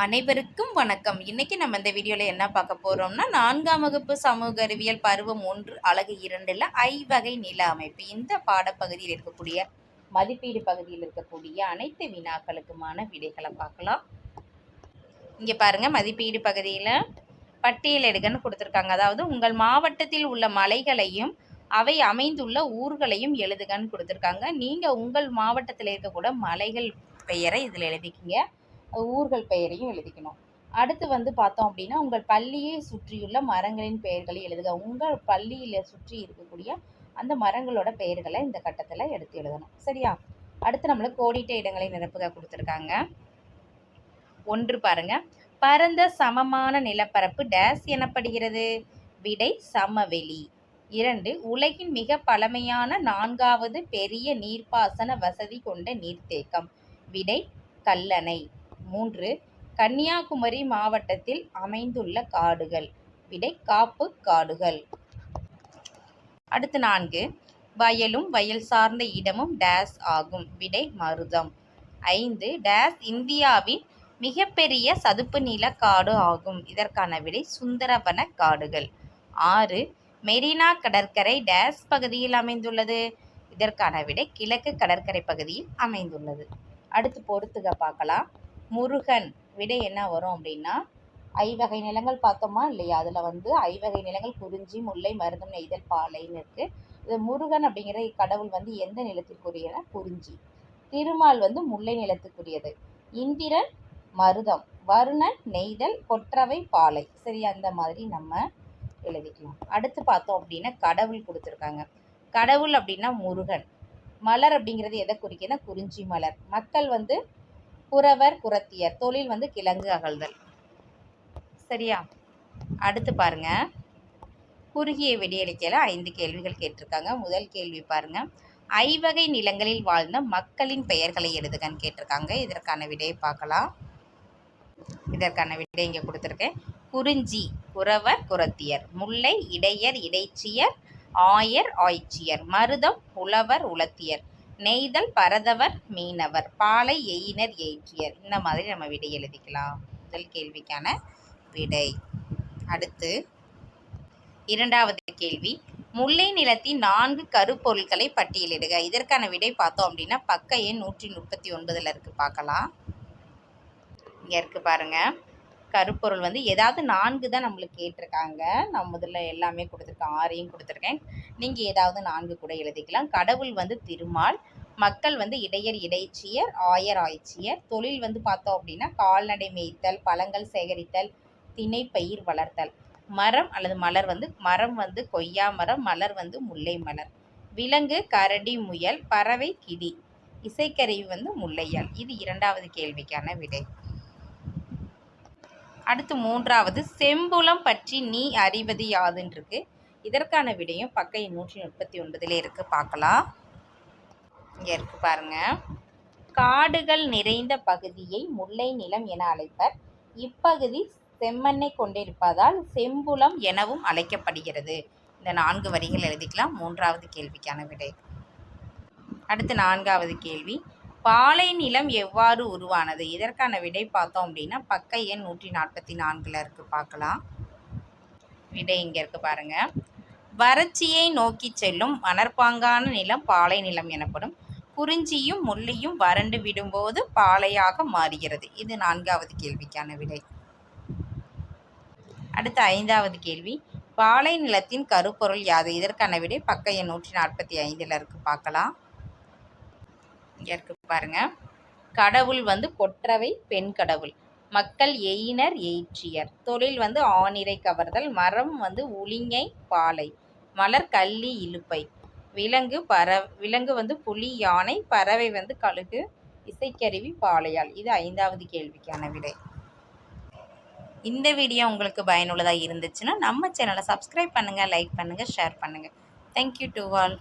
அனைவருக்கும் வணக்கம். இன்னைக்கு நம்ம இந்த வீடியோவில் என்ன பார்க்க போகிறோம்னா நான்காம் வகுப்பு சமூக அறிவியல் பருவம் ஒன்று அழகு இரண்டில் ஐவகை நில அமைப்பு. இந்த பாடப்பகுதியில் இருக்கக்கூடிய மதிப்பீடு பகுதியில் இருக்கக்கூடிய அனைத்து வினாக்களுக்குமான விடைகளை பார்க்கலாம். இங்கே பாருங்கள் மதிப்பீடு பகுதியில் பட்டியல் எடுகன்னு கொடுத்துருக்காங்க. அதாவது உங்கள் மாவட்டத்தில் உள்ள மலைகளையும் அவை அமைந்துள்ள ஊர்களையும் எழுதுகன்னு கொடுத்துருக்காங்க. நீங்கள் உங்கள் மாவட்டத்தில் இருக்கக்கூட மலைகள் பெயரை இதில் எழுதிக்கிங்க. ஊர்கள் பெயரையும் எழுதிக்கணும். அடுத்து வந்து பார்த்தோம் அப்படின்னா உங்கள் பள்ளியை சுற்றியுள்ள மரங்களின் பெயர்களை எழுதுக. உங்கள் பள்ளியில் சுற்றி இருக்கக்கூடிய அந்த மரங்களோட பெயர்களை இந்த கட்டத்தில் எடுத்து எழுதணும். சரியா? அடுத்து நம்மளுக்கு கோடிட்ட இடங்களை நிரப்புக கொடுத்துருக்காங்க. ஒன்று பாருங்க. பரந்த சமமான நிலப்பரப்பு டேஸ் எனப்படுகிறது. விடை சமவெளி. இரண்டு உலகின் மிக பழமையான நான்காவது பெரிய நீர்ப்பாசன வசதி கொண்ட நீர்த்தேக்கம். விடை கல்லணை. மூன்று கன்னியாகுமரி மாவட்டத்தில் அமைந்துள்ள காடுகள். விடை காப்பு காடுகள். அடுத்து நான்கு வயலும் வயல் சார்ந்த இடமும் டேஸ் ஆகும். விடை மருதம். ஐந்து டேஸ் இந்தியாவின் மிகப்பெரிய சதுப்பு நில காடு ஆகும். இதற்கான விடை சுந்தரவன காடுகள். ஆறு மெரினா கடற்கரை டேஸ் பகுதியில் அமைந்துள்ளது. இதற்கான விடை கிழக்கு கடற்கரை பகுதியில் அமைந்துள்ளது. அடுத்து பொறுத்துக பார்க்கலாம். முருகன் விடை என்ன வரும் அப்படின்னா ஐவகை நிலங்கள் பார்த்தோமா இல்லையா? அதில் வந்து ஐவகை நிலங்கள் குறிஞ்சி முல்லை மருதம் நெய்தல் பாலைன்னு இருக்குது இது முருகன் அப்படிங்கிற கடவுள் வந்து எந்த நிலத்திற்குரியன? குறிஞ்சி. திருமால் வந்து முல்லை நிலத்துக்குரியது. இந்திரன் மருதம். வருணன் நெய்தல் கொற்றவை பாலை. சரி அந்த மாதிரி நம்ம எழுதிக்கலாம். அடுத்து பார்த்தோம் அப்படின்னா கடவுள் கொடுத்துருக்காங்க. கடவுள் அப்படின்னா முருகன். மலர் அப்படிங்கிறது எதை குறிக்கனா குறிஞ்சி மலர். மக்கள் வந்து குறவர் குரத்தியர் தொழில் வந்து கிழங்கு அகழ்தல். சரியா? அடுத்து பாருங்க. குறுகிய விடியளிக்கையில் ஐந்து கேள்விகள் கேட்டிருக்காங்க. முதல் கேள்வி பாருங்க. ஐவகை நிலங்களில் வாழ்ந்த மக்களின் பெயர்களை எழுதுகன்னு கேட்டிருக்காங்க. இதற்கான விடையை பார்க்கலாம். இதற்கான விடை இங்கே கொடுத்துருக்கேன். குறிஞ்சி குறவர் குரத்தியர் முல்லை இடையர் இடைச்சியர் ஆயர் ஆய்ச்சியர். மருதம் உழவர் உலத்தியர். நெய்தல் பரதவர் மீனவர் பாலை எயினர் எயிற்றியர் இந்த மாதிரி நம்ம விடை எழுதிக்கலாம். முதல் கேள்விக்கான விடை. அடுத்து இரண்டாவது கேள்வி. முல்லை நிலத்தின் நான்கு கருப்பொருட்களை பட்டியலிடுக. இதற்கான விடை பார்த்தோம் அப்படின்னா பக்க எண் நூற்றி முப்பத்தி ஒன்பதில் இருக்குது பார்க்கலாம். இங்கே இருக்குது பாருங்கள் கருப்பொருள் வந்து ஏதாவது நான்கு தான் நம்மளுக்கு கேட்டிருக்காங்க. நான் முதல்ல எல்லாமே கொடுத்துருக்கேன். ஆறையும் கொடுத்துருக்கேன். நீங்கள் ஏதாவது நான்கு கூட எழுதிக்கலாம். கடவுள் வந்து திருமால் மக்கள் வந்து இடையர் இடைச்சியர் ஆயர் ஆய்ச்சியர். தொழில் வந்து பார்த்தோம் அப்படின்னா கால்நடை மேய்த்தல் பழங்கள் சேகரித்தல் திணை பயிர் வளர்த்தல். மரம் அல்லது மலர் வந்து மரம் வந்து கொய்யா மரம் மலர் வந்து முல்லை மலர். விலங்கு கரடி முயல் பறவை கிடி இசைக்கருவி வந்து முல்லையால். இது இரண்டாவது கேள்விக்கான விடை. அடுத்து மூன்றாவது செம்புலம் பற்றி நீ அறிவது யாதுன்றிருக்கு? இதற்கான விடையும் பக்கை நூற்றி முப்பத்தி ஒன்பதில் இருக்குது பார்க்கலாம். இங்கே இருக்கு பாருங்கள் காடுகள் நிறைந்த பகுதியை முல்லை நிலம் என அழைப்பர். இப்பகுதி செம்மண்ணை கொண்டிருப்பதால் செம்புலம் எனவும் அழைக்கப்படுகிறது. இந்த நான்கு வரிகள் எழுதிக்கலாம். மூன்றாவது கேள்விக்கான விடை. அடுத்து நான்காவது கேள்வி. பாலை நிலம் எவ்வாறு உருவானது? இதற்கான விடை பார்த்தோம் அப்படின்னா பக்க எண் நூற்றி நாற்பத்தி நான்கில் இருக்குது பார்க்கலாம். விடை இங்கே இருக்குது பாருங்கள் வறட்சியை நோக்கி செல்லும் மணற்பாங்கான நிலம் பாலை நிலம் எனப்படும். குறிஞ்சியும் முள்ளியும் வறண்டு விடும்போது பாலையாக மாறுகிறது. இது நான்காவது கேள்விக்கான விடை. அடுத்த ஐந்தாவது கேள்வி. பாலை நிலத்தின் கருப்பொருள் யாது? இதற்கான விடை பக்க எண் நூற்றி நாற்பத்தி ஐந்தில் இருக்குது பார்க்கலாம். இங்கே இருக்குது பாருங்கள் கடவுள் வந்து கொற்றவை பெண் கடவுள். மக்கள் எயினர் எயிற்றியர். தொழில் வந்து ஆணிரை கவர்தல் மரம் வந்து உளிங்கை பாலை மலர் கள்ளி இழுப்பை விலங்கு பற விலங்கு வந்து புலி யானை பறவை வந்து கழுகு இசைக்கருவி பாலையால். இது ஐந்தாவது கேள்விக்கான விடை. இந்த வீடியோ உங்களுக்கு பயனுள்ளதாக இருந்துச்சுன்னா நம்ம சேனலை சப்ஸ்கிரைப் பண்ணுங்கள் லைக் பண்ணுங்கள் ஷேர் பண்ணுங்கள் தேங்க்யூ டு ஆல்